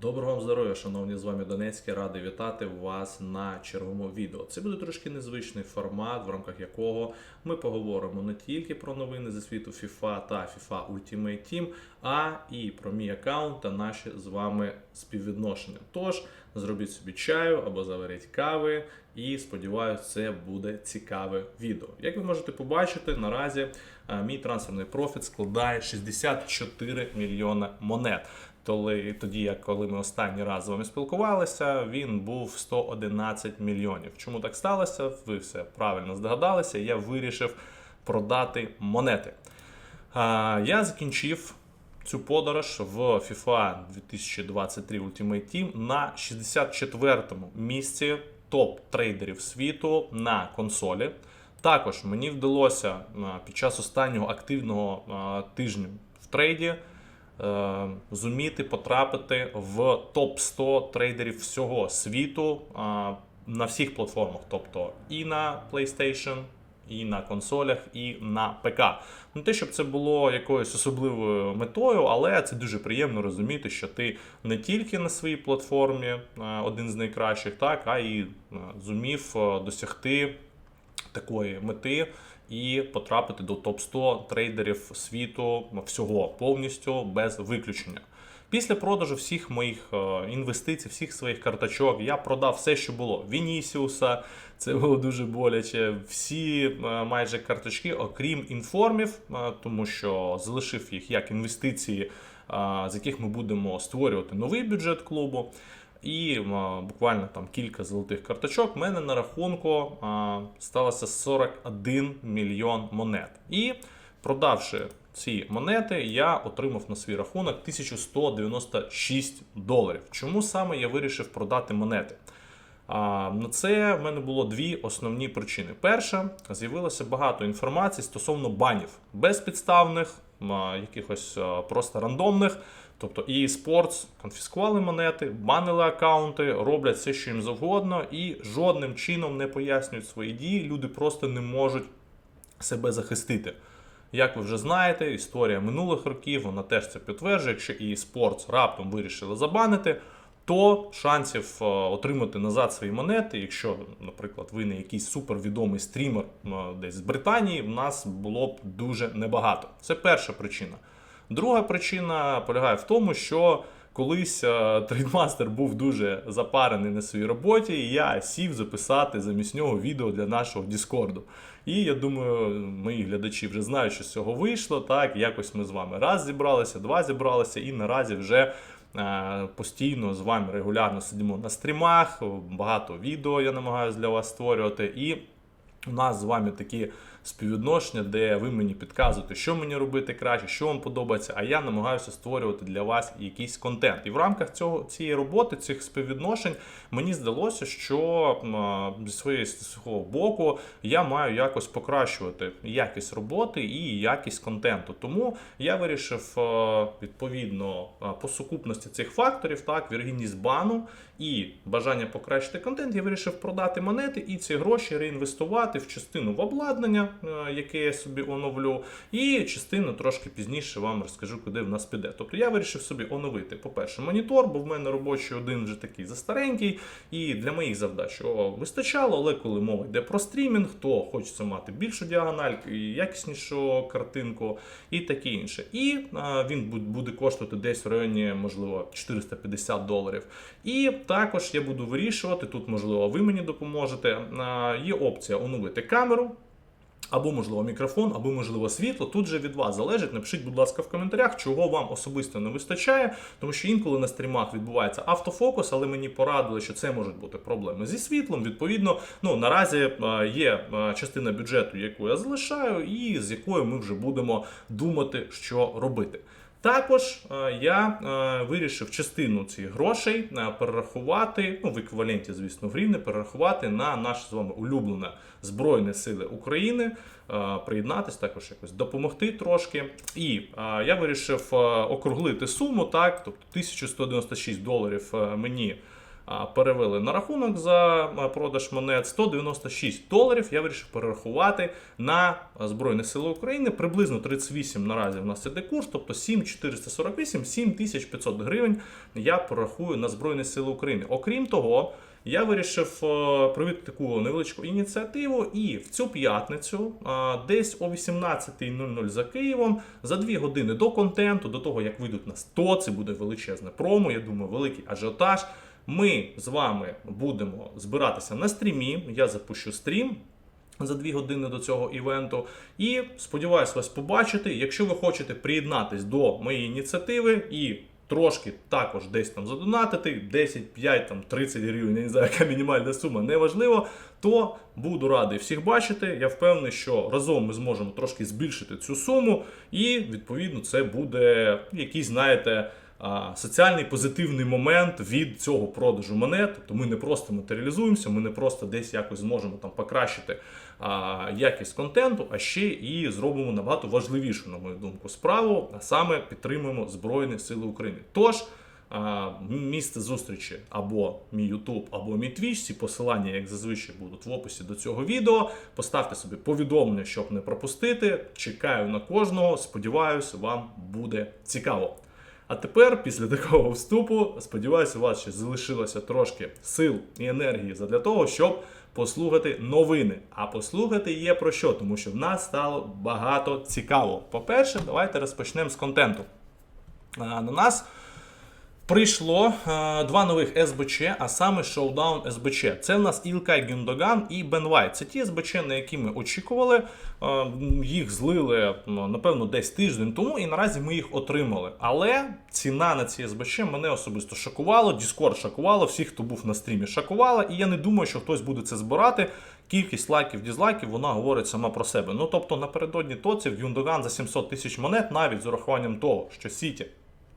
Доброго вам здоров'я, шановні з вами Донецький. Радий вітати вас на черговому відео. Це буде трошки незвичний формат, в рамках якого ми поговоримо не тільки про новини зі світу FIFA та FIFA Ultimate Team, а і про мій аккаунт та наші з вами співвідношення. Тож зробіть собі чаю або заваріть кави, і сподіваюся, це буде цікаве відео. Як ви можете побачити, наразі е, мій трансферний профіт складає 64 мільйона монет. Толи, тоді, коли ми останній раз з вами спілкувалися, він був 111 мільйонів. Чому так сталося? Ви все правильно здогадалися. Я вирішив продати монети. Я закінчив цю подорож в FIFA 2023 Ultimate Team на 64-му місці топ трейдерів світу на консолі. Також мені вдалося під час останнього активного тижня в трейді зуміти потрапити в топ 100 трейдерів всього світу е, на всіх платформах, тобто і на PlayStation, і на консолях, і на ПК. Не те, щоб це було якоюсь особливою метою, але це дуже приємно розуміти, що ти не тільки на своїй платформі е, один з найкращих, так, а й е, зумів е, досягти такої мети і потрапити до топ 100 трейдерів світу всього повністю без виключення. Після продажу всіх моїх е, інвестицій, всіх своїх карточок, я продав все, що було. Вінісіуса, це було дуже боляче. Всі е, майже карточки, окрім інформів, е, тому що залишив їх як інвестиції, з яких ми будемо створювати новий бюджет клубу. І буквально там кілька золотих карточок. В мене на рахунку сталося 41 мільйон монет. І продавши ці монети, я отримав на свій рахунок 1196 доларів. Чому саме я вирішив продати монети? На це в мене було дві основні причини. Перша, з'явилося багато інформації стосовно банів безпідставних, якихось просто рандомних. Тобто EA Sports конфіскували монети, банили аккаунти, роблять все, що їм завгодно, і жодним чином не пояснюють свої дії. Люди просто не можуть себе захистити. Як ви вже знаєте, історія минулих років вона теж це підтверджує. Якщо EA Sports раптом вирішили забанити, то шансів е, отримати назад свої монети, якщо, наприклад, ви не якийсь супервідомий стрімер е, десь з Британії, в нас було б дуже небагато. Це перша причина. Друга причина полягає в тому, що колись е, трейдмастер був дуже запарений на своїй роботі, і я сів записати замість нього відео для нашого Діскорду. І я думаю, мої глядачі вже знають, що з цього вийшло. Так, якось ми з вами раз зібралися, два зібралися, і наразі вже. е, Постійно з вами регулярно сидимо на стрімах, багато відео я намагаюся для вас створювати. І у нас з вами такі співвідношення, де ви мені підказуєте, що мені робити краще, що вам подобається, а я намагаюся створювати для вас якийсь контент. І в рамках цього цієї роботи, цих співвідношень, мені здалося, що зі своєї свого боку я маю якось покращувати якість роботи і якість контенту. Тому я вирішив е, відповідно е, по сукупності цих факторів, так, вірогідність бану і бажання покращити контент, я вирішив продати монети і ці гроші реінвестувати в частину в обладнання, яке я собі оновлю, і частину трошки пізніше вам розкажу, куди в нас піде. Тобто я вирішив собі оновити, по-перше, монітор, бо в мене робочий один вже такий застаренький, і для моїх завдач його вистачало, але коли мова йде про стрімінг, то хочеться мати більшу діагональ, якіснішу картинку і таке інше. І е, він буде коштувати десь в районі, можливо, 450 доларів. І також я буду вирішувати, тут, можливо, ви мені допоможете. е, Є опція оновити камеру. Або, можливо, мікрофон, або, можливо, світло. Тут же від вас залежить. Напишіть, будь ласка, в коментарях, чого вам особисто не вистачає, тому що інколи на стрімах відбувається автофокус, але мені порадили, що це можуть бути проблеми зі світлом. Відповідно, ну наразі е, є е, частина бюджету, яку я залишаю, і з якою ми вже будемо думати, що робити. Також е, я е, вирішив частину цих грошей е, перерахувати, ну в еквіваленті, звісно, в гривні, перерахувати на наше з вами улюблене Збройні Сили України, приєднатись, також якось допомогти трошки. І я вирішив округлити суму, так, тобто 1196 доларів мені перевели на рахунок за продаж монет 196 доларів. Я вирішив перерахувати на Збройні Сили України. Приблизно 38 наразі в нас іде курс, тобто 7448, 7500 гривень я порахую на Збройні Сили України. Окрім того. Я вирішив е, провести таку невеличку ініціативу, і в цю п'ятницю, десь о 18.00 за Києвом, за 2 години до контенту, до того як вийдуть на 100, це буде величезне промо. Я думаю, великий ажіотаж. Ми з вами будемо збиратися на стрімі. Я запущу стрім. За дві години до цього івенту. І сподіваюся вас побачити. Якщо ви хочете приєднатись до моєї ініціативи і трошки також десь там задонатити, 10, 5, там 30 гривень, я не знаю, яка мінімальна сума, неважливо, то буду радий всіх бачити. Я впевнений, що разом ми зможемо трошки збільшити цю суму, і відповідно це буде якийсь, знаєте. Соціальний позитивний момент від цього продажу монет. Тобто ми не просто матеріалізуємося, ми не просто десь якось зможемо там покращити якість контенту, а ще і зробимо набагато важливішу, на мою думку, справу, а саме підтримуємо Збройні Сили України. Тож. Місце зустрічі або мій YouTube, або мій Twitch. Ці посилання, як зазвичай, будуть в описі до цього відео. Поставте собі повідомлення, щоб не пропустити. Чекаю на кожного. Сподіваюся, вам буде цікаво. А тепер, після такого вступу, сподіваюся, у вас ще залишилося трошки сил і енергії для того, щоб послухати новини. А послухати є про що, тому що в нас стало багато цікаво. По-перше, давайте розпочнемо з контенту. На нас прийшло е, два нових СБЧ, а саме Showdown СБЧ. Це в нас Ілкай Гюндоган і Бен Вайт. Це ті СБЧ, на які ми очікували. Е, Їх злили, ну, напевно, десь тиждень тому, і наразі ми їх отримали. Але ціна на ці СБЧ мене особисто шокувала. Discord шокувало, всіх, хто був на стрімі, шокувала. І я не думаю, що хтось буде це збирати. Кількість лайків, дізлайків, вона говорить сама про себе. Ну тобто напередодні тоців Юндоган за 700 тисяч монет, навіть з урахуванням того, що Сіті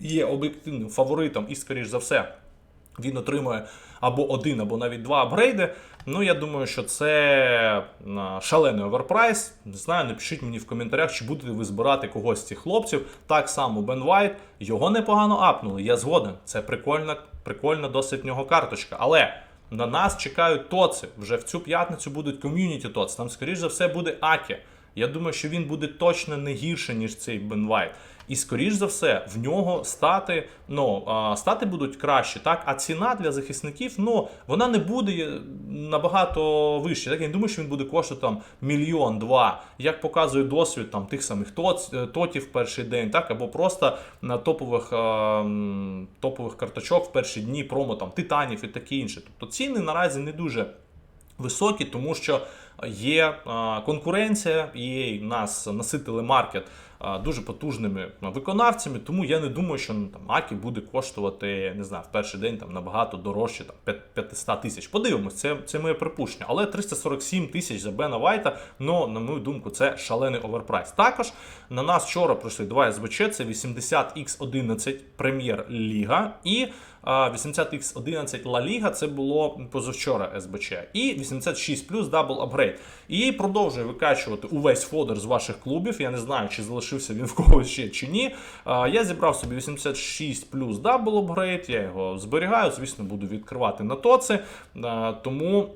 є об'єктивним фаворитом, і, скоріш за все, він отримує або один, або навіть два апгрейди. Ну, я думаю, що це шалений оверпрайс. Не знаю, напишіть мені в коментарях, чи будете ви збирати когось з цих хлопців. Так само Бен Вайт, його непогано апнули. Я згоден. Це прикольна, прикольна досить в нього карточка. Але на нас чекають тоци. Вже в цю п'ятницю будуть ком'юніті тоци. Там, скоріш за все, буде Акі. Я думаю, що він буде точно не гірше, ніж цей Бен Вайт. І скоріш за все, в нього стати, ну, стати будуть краще, так? А ціна для захисників, ну, вона не буде набагато вища. Так? Я не думаю, що він буде коштувати там мільйон-два, як показує досвід там, тих самих тот, тотів в перший день, так? або просто на топових, топових карточок в перші дні промо там, титанів і таке інше. Тобто ціни наразі не дуже високі, тому що є конкуренція, і нас наситили маркет дуже потужними виконавцями. Тому я не думаю, що ну, там Акі буде коштувати не знаю, в перший день там набагато дорожче, там 500 тисяч. Подивимось, це, це моє припущення. Але 347 тисяч за Бена Вайта, ну, на мою думку, це шалений оверпрайс. Також на нас вчора пройшли два СБЧ, це 80X11 Прем'єр-ліга і 80X11 La Liga це було позавчора СБЧ. І 86 плюс дабл апгрейд. І продовжує викачувати увесь фодер з ваших клубів. Я не знаю, чи залишився він в когось ще чи ні. Я зібрав собі 86 плюс дабл апгрейд, я його зберігаю, звісно, буду відкривати на тоці. Тому.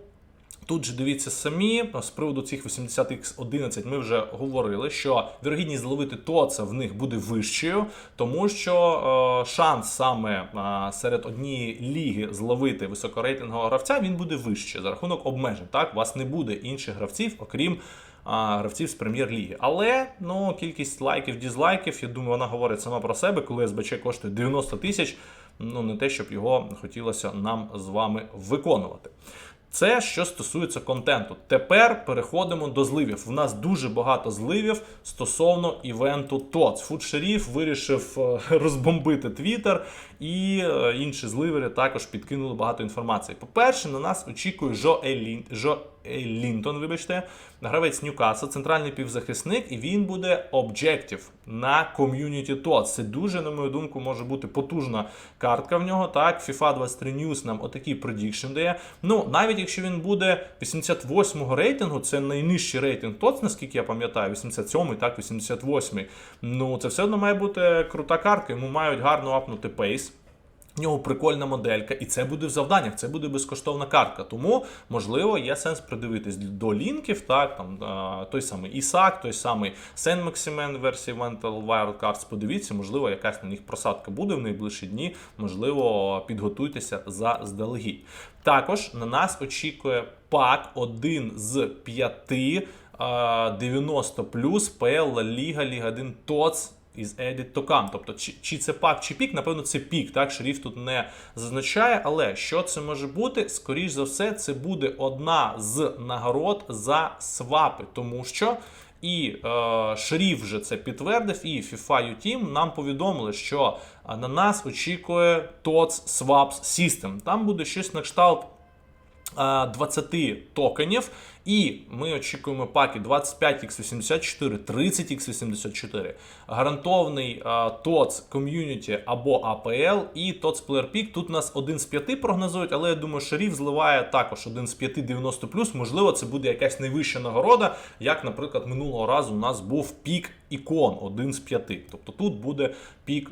Тут же дивіться самі, з приводу цих 80X11 ми вже говорили, що вірогідність зловити тоца в них буде вищою, тому що е, шанс саме е, серед однієї ліги зловити високорейтингового гравця він буде вищий за рахунок обмежень. Так, у вас не буде інших гравців, окрім а, гравців з прем'єр-ліги. Але ну, кількість лайків, дізлайків, я думаю, вона говорить сама про себе, коли СБЧ коштує 90 тисяч. Ну, не те, щоб його хотілося нам з вами виконувати. Це що стосується контенту. Тепер переходимо до зливів. У нас дуже багато зливів стосовно івенту ТОЦ. Фудшеріф вирішив е, розбомбити Твіттер, і е, інші зливери також підкинули багато інформації. По-перше, на нас очікує Жо Елін... Жо Лінтон, вибачте, гравець Ньюкасл, центральний півзахисник, і він буде об'єктив на ком'юніті TOTS. Це дуже, на мою думку, може бути потужна картка в нього. Так, FIFA 23 News нам отакий предікшн дає. Ну, навіть якщо він буде 88-го рейтингу, це найнижчий рейтинг TOTS, наскільки я пам'ятаю, 87-й, так, 88-й. Ну, це все одно має бути крута картка. Йому мають гарно апнути пейс. В нього прикольна моделька, і це буде в завданнях, це буде безкоштовна картка. Тому, можливо, є сенс придивитись до лінків, так, там той самий Ісак, той самий Сен Максимен версії Mental Wild Cards. Подивіться, можливо, якась на них просадка буде в найближчі дні. Можливо, підготуйтеся заздалегідь. Також на нас очікує пак один з п'яти 90 плюс ПЛ Ліга, Ліга 1 ТОЦ із Edit to Come. Тобто, чи, чи це пак, чи пік, напевно, це пік. Так, шрифт тут не зазначає. Але що це може бути? Скоріш за все, це буде одна з нагород за свапи, тому що. І е, Шеріф вже це підтвердив, і FIFA U-Team нам повідомили, що е, на нас очікує TOTS Swaps System. Там буде щось на кшталт 20 токенів, і ми очікуємо паки 25x84, 30x84, гарантований TOTS Community або APL і TOTS Player Peak. Тут нас один з п'яти прогнозують, але я думаю, Шеріф зливає також один з п'яти 90+. Можливо, це буде якась найвища нагорода, як, наприклад, минулого разу у нас був пік ікон, один з п'яти. Тобто тут буде пік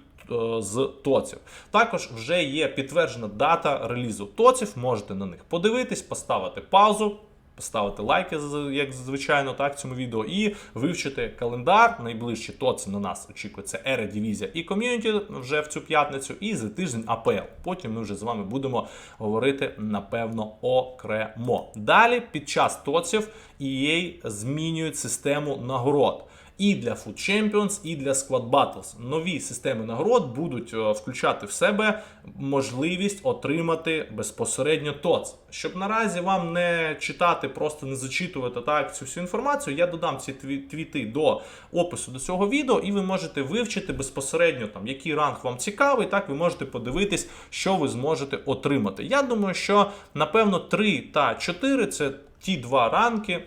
з тоців. Також вже є підтверджена дата релізу тоців. Можете на них подивитись, поставити паузу. Поставити лайки, як звичайно, так, цьому відео, і вивчити календар. Найближчі тоці на нас очікується Ера Дивізія і ком'юніті вже в цю п'ятницю, і за тиждень АПЛ. Потім ми вже з вами будемо говорити напевно окремо. Далі, під час тоців, EA змінюють систему нагород. І для Food Champions, і для Squad Battles. Нові системи нагород будуть е, включати в себе можливість отримати безпосередньо ТОЦ. Щоб наразі вам не читати, просто не зачитувати так цю всю інформацію, я додам ці тві- твіти до опису до цього відео, і ви можете вивчити безпосередньо там, який ранг вам цікавий. Так ви можете подивитись, що ви зможете отримати. Я думаю, що напевно 3 та 4 це ті два ранки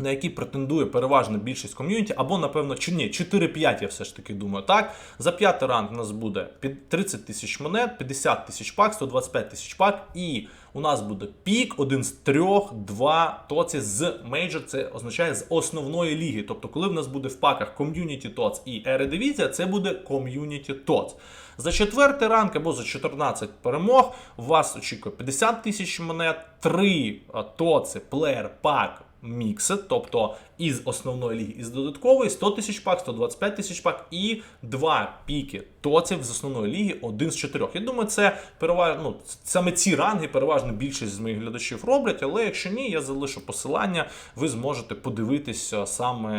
на які претендує переважна більшість ком'юніті, або, напевно, чи ні, 4-5, я все ж таки думаю. Так, за п'ятий ранг у нас буде під 30 тисяч монет, 50 тисяч пак, 125 тисяч пак, і у нас буде пік, один з трьох, два тоці з мейджор, це означає з основної ліги. Тобто, коли в нас буде в паках ком'юніті тоц і ередивізія, це буде ком'юніті тоц. За четвертий ранг або за 14 перемог вас очікує 50 тисяч монет, 3 тоци, плеєр, пак, мікси, тобто із основної ліги, із додаткової 100 тисяч пак, 125 тисяч пак і два піки тоців з основної ліги, один з чотирьох. Я думаю, це переважно ну, саме ці ранги переважно більшість з моїх глядачів роблять. Але якщо ні, я залишу посилання, ви зможете подивитися саме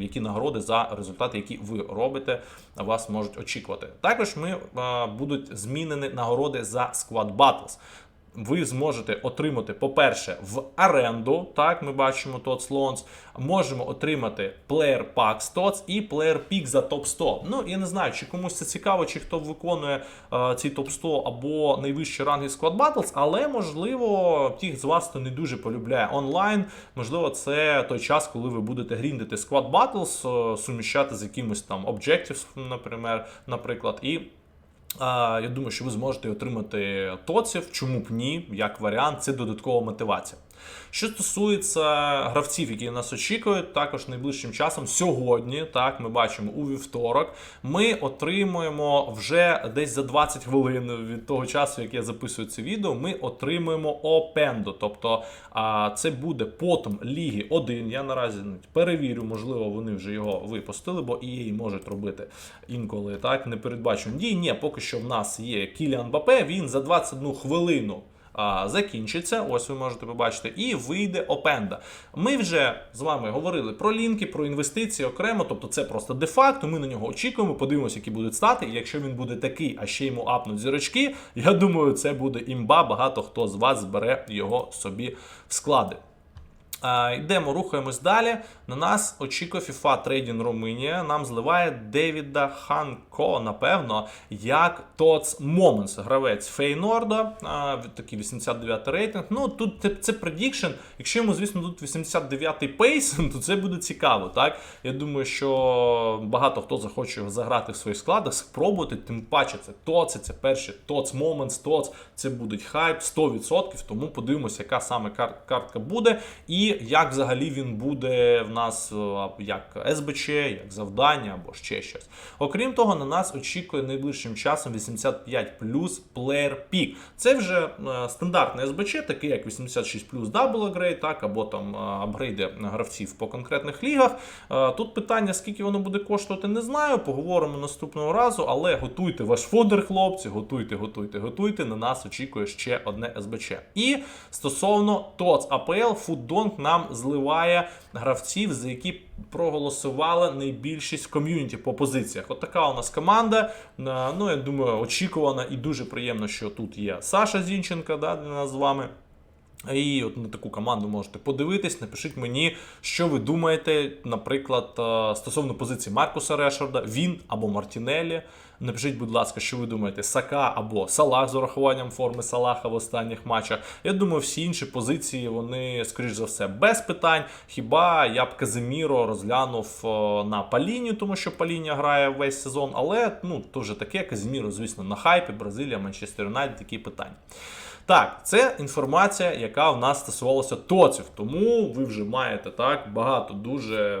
які нагороди за результати, які ви робите, вас можуть очікувати. Також ми а, будуть змінені нагороди за Squad Battles ви зможете отримати, по-перше, в оренду. Так, ми бачимо TOTS Loans. Можемо отримати Player Pack TOTS і Player Pick за топ 100. Ну, я не знаю, чи комусь це цікаво, чи хто виконує е, ці топ 100 або найвищі ранги Squad Battles, але можливо, тих з вас, хто не дуже полюбляє онлайн, можливо, це той час, коли ви будете гріндити Squad Battles, е, суміщати з якимось там Objectives, наприклад, і Я думаю, що ви зможете отримати тоців, чому б ні, як варіант, це додаткова мотивація. Що стосується гравців, які нас очікують, також найближчим часом сьогодні, так ми бачимо у вівторок, ми отримуємо вже десь за 20 хвилин від того часу, як я записую це відео, ми отримуємо опендо. Тобто це буде потом Ліги 1. Я наразі ну, перевірю, можливо, вони вже його випустили, бо EA можуть робити інколи так непередбачені дії. Ні, поки що в нас є Кіліан Бапе, він за 21 хвилину закінчиться. Ось ви можете побачити, і вийде Опенда. Ми вже з вами говорили про лінки, про інвестиції окремо, тобто це просто де-факто. Ми на нього очікуємо, подивимося, які будуть стати. І якщо він буде такий, а ще йому апнуть зірочки, я думаю, це буде імба. Багато хто з вас збере його собі в склади. Йдемо, рухаємось далі. На нас очікує FIFA Trading Румунія. Нам зливає Девіда Ханко, напевно, як Тоц Моментс, гравець Фейнорда, такий 89 рейтинг. Ну тут це, це предікшн. Якщо йому, звісно, тут 89-й пейс, то це буде цікаво. Так я думаю, що багато хто захоче заграти в своїх складах, спробувати. Тим паче, це Тоц, це перші Тоц Моментс, Тоц. Це будуть хайп 100%. Тому подивимося, яка саме кар- картка буде. І як взагалі він буде в нас е, як СБЧ, як завдання або ще щось. Окрім того, на нас очікує найближчим часом 85 плюс Player Peak. Це вже е, стандартний СБЧ, такий як 86 плюс Double Upgrade, так, або там е, апгрейди гравців по конкретних лігах. Тут питання, скільки воно буде коштувати, не знаю. Поговоримо наступного разу, але готуйте ваш фодер, хлопці, готуйте, готуйте, готуйте. На нас очікує ще одне СБЧ. І стосовно ТОЦ АПЛ, Фуддонг нам зливає гравців, за які проголосувала найбільшість ком'юніті по позиціях. От така у нас команда. Е, Ну, я думаю, очікувана і дуже приємно, що тут є Саша Зінченка да, для нас з вами. І от на таку команду можете подивитись, напишіть мені, що ви думаєте, наприклад, е, стосовно позиції Маркуса Решарда, він або Мартінелі. Напишіть, будь ласка, що ви думаєте, Сака або Салах з урахуванням форми Салаха в останніх матчах. Я думаю, всі інші позиції вони, скоріш за все, без питань. Хіба я б Казиміро розглянув е, на Паліні, тому що Паліні грає весь сезон, але ну то вже таке Казиміро, звісно, на хайпі, Бразилія, Манчестер Юнайтед, такі питання. Так, це інформація, яка в нас стосувалася тоців. Тому ви вже маєте так багато дуже е,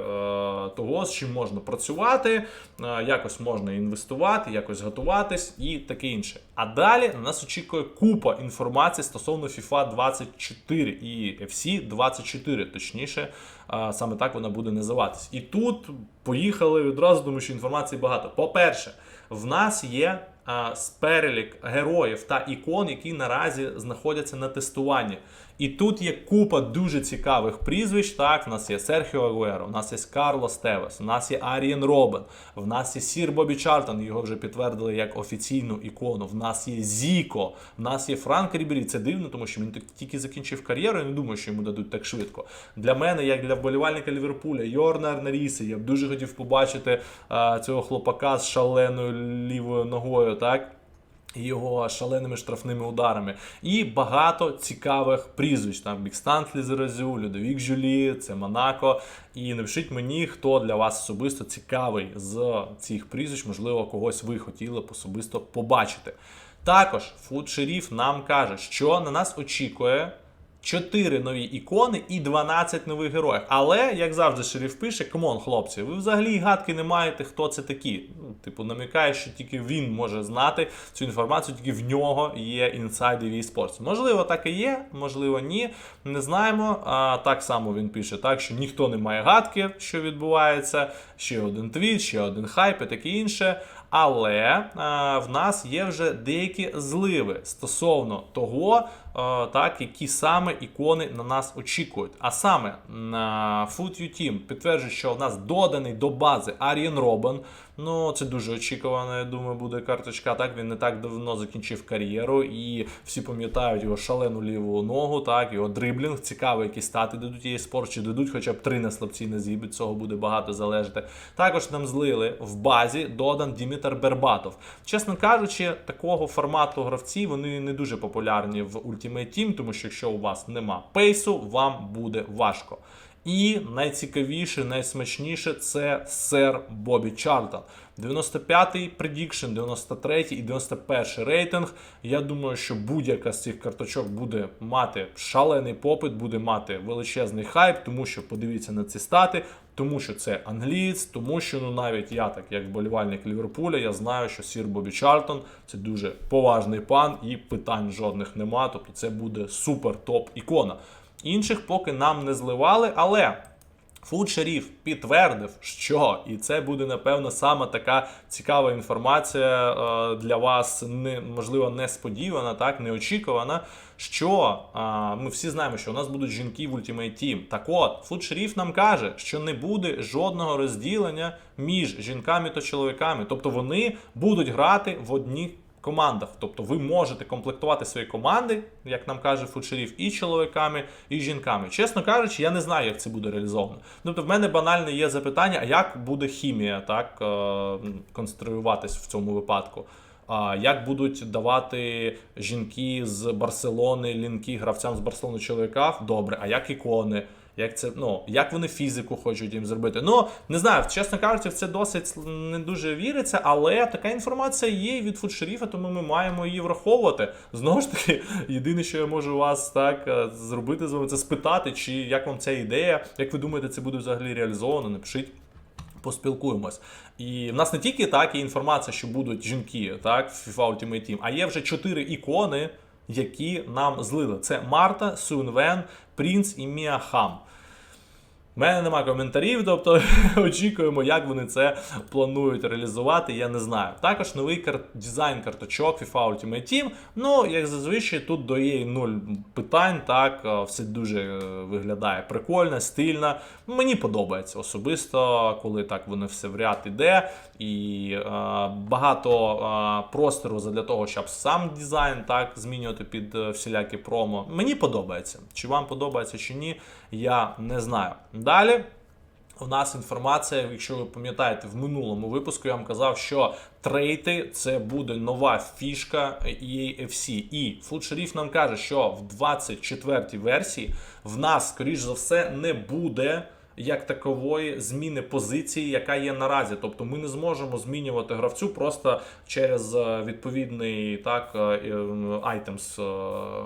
того, з чим можна працювати, е, якось можна інвестувати, якось готуватись і таке інше. А далі на нас очікує купа інформації стосовно FIFA 24 і FC 24, точніше, е, саме так вона буде називатись. І тут поїхали відразу, тому що інформації багато. По-перше, в нас є з перелік героїв та ікон, які наразі знаходяться на тестуванні. І тут є купа дуже цікавих прізвищ. Так, в нас є Серхіо Агуеро, в нас є Карлос Тевес, в нас є Арієн Робен, в нас є Сір Бобі Чартон, його вже підтвердили як офіційну ікону. В нас є Зіко, в нас є Франк Рібері. Це дивно, тому що він тільки- закінчив кар'єру. Я не думаю, що йому дадуть так швидко. Для мене, як для вболівальника Ліверпуля, Йорнар Наріси, я б дуже хотів побачити а, цього хлопака з шаленою лівою ногою. так? Його шаленими штрафними ударами. І багато цікавих прізвищ. Там Бікстантлі Зеразю, Людовік Жюлі, це Монако. І напишіть мені, хто для вас особисто цікавий з цих прізвищ, можливо, когось ви хотіли б особисто побачити. Також Фуд Шеріф нам каже, що на нас очікує. 4 нові ікони і 12 нових героїв. Але, як завжди, шериф пише: камон, хлопці, ви взагалі гадки не маєте, хто це такі. Ну, типу, намікає, що тільки він може знати цю інформацію, тільки в нього є інсайди в eSports. Можливо, так і є, можливо, ні. Не знаємо. А так само він пише, так що ніхто не має гадки, що відбувається. Ще один твіт, ще один хайп і таке інше. Але а, в нас є вже деякі зливи стосовно того, а, так, які саме ікони на нас очікують. А саме на FoodU Team підтверджує, що в нас доданий до бази Арієн Робен. Ну, це дуже очікувано, я думаю, буде карточка. Так, він не так давно закінчив кар'єру, і всі пам'ятають його шалену ліву ногу, так, його дриблінг. Цікаво, які стати дадуть її спорт, чи дадуть хоча б три на слабці на від цього буде багато залежати. Також нам злили в базі додан Дімітр Бербатов. Чесно кажучи, такого формату гравці вони не дуже популярні в Ultimate Team, тому що якщо у вас нема пейсу, вам буде важко. І найцікавіше, найсмачніше це сер Бобі Чартон. 95-й предікшн, 93-й і 91-й рейтинг. Я думаю, що будь-яка з цих карточок буде мати шалений попит, буде мати величезний хайп, тому що подивіться на ці стати, тому що це англієць, тому що ну навіть я, так як вболівальник Ліверпуля, я знаю, що сір Бобі Чартон це дуже поважний пан і питань жодних нема. Тобто це буде супер топ ікона. Інших поки нам не зливали, але Фуд Шеріф підтвердив, що і це буде напевно саме така цікава інформація е, для вас, не можливо, несподівана, так неочікувана. Що е, ми всі знаємо, що у нас будуть жінки в Ultimate Team. Так от, Фуд Шеріф нам каже, що не буде жодного розділення між жінками та чоловіками. Тобто вони будуть грати в одній командах. Тобто ви можете комплектувати свої команди, як нам каже Фудшеріф, і чоловіками, і жінками. Чесно кажучи, я не знаю, як це буде реалізовано. Тобто, в мене банальне є запитання: а як буде хімія так е, конструюватись в цьому випадку? А як будуть давати жінки з Барселони лінки гравцям з Барселони чоловікам? Добре, а як ікони? Як це, ну, як вони фізику хочуть їм зробити. Ну, не знаю, чесно кажучи, в це досить не дуже віриться, але така інформація є від фудшеріфа, тому ми маємо її враховувати. Знову ж таки, єдине, що я можу вас так е, зробити з вами, це спитати, чи як вам ця ідея, як ви думаєте, це буде взагалі реалізовано, напишіть. Поспілкуємось. І в нас не тільки так є інформація, що будуть жінки, так, в FIFA Ultimate Team, а є вже чотири ікони, які нам злили. Це Марта, Сунвен, Принц і Мія Хам. У мене немає коментарів, тобто очікуємо, як вони це планують реалізувати, я не знаю. Також новий кар... дизайн карточок FIFA Ultimate Team. Ну, як зазвичай, тут до EA нуль питань, так, е, все дуже е, виглядає прикольно, стильно. Мені подобається особисто, коли так воно все в ряд іде. І е, багато е, простору для того, щоб сам дизайн так змінювати під е, всілякі промо. Мені подобається. Чи вам подобається, чи ні, я не знаю. Далі. У нас інформація, якщо ви пам'ятаєте, в минулому випуску я вам казав, що трейти це буде нова фішка EAFC. І фудшеріф нам каже, що в 24-й версії в нас, скоріш за все, не буде як такової зміни позиції, яка є наразі. Тобто ми не зможемо змінювати гравцю просто через е, відповідний так е, айтемс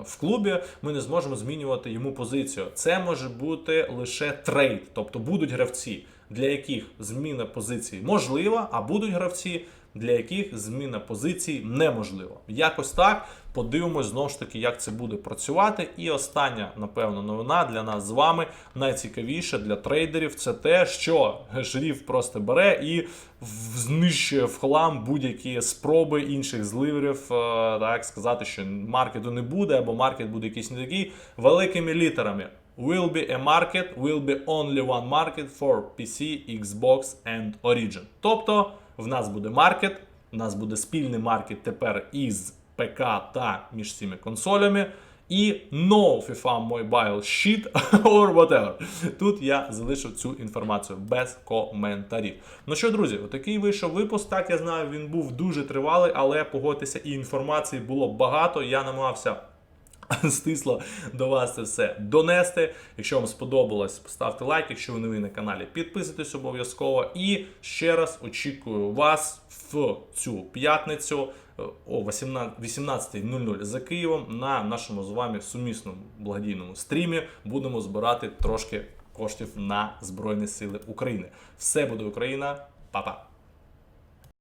в клубі. Ми не зможемо змінювати йому позицію. Це може бути лише трейд, тобто будуть гравці, для яких зміна позиції можлива, а будуть гравці. Для яких зміна позицій неможлива. Якось так подивимось знову ж таки, як це буде працювати. І остання, напевно, новина для нас з вами найцікавіше для трейдерів це те, що шрифт просто бере і знищує в хлам будь-які спроби інших зливерів, е, так сказати, що маркету не буде, або маркет буде якийсь не такий великими літерами. Will be a market, will be only one market for PC, Xbox and Origin. Тобто в нас буде маркет, в нас буде спільний маркет тепер із ПК та між цими консолями. І no FIFA Mobile Shit or whatever. Тут я залишив цю інформацію без коментарів. Ну що, друзі, отакий вийшов випуск. Так я знаю, він був дуже тривалий, але погодьтеся, і інформації було багато. Я намагався стисло до вас це все донести. Якщо вам сподобалось, поставте лайк. Якщо ви нові на каналі, підписуйтесь обов'язково. І ще раз очікую вас в цю п'ятницю о 18 18.00 за Києвом на нашому з вами сумісному благодійному стрімі. Будемо збирати трошки коштів на Збройні Сили України. Все буде Україна, Па-па!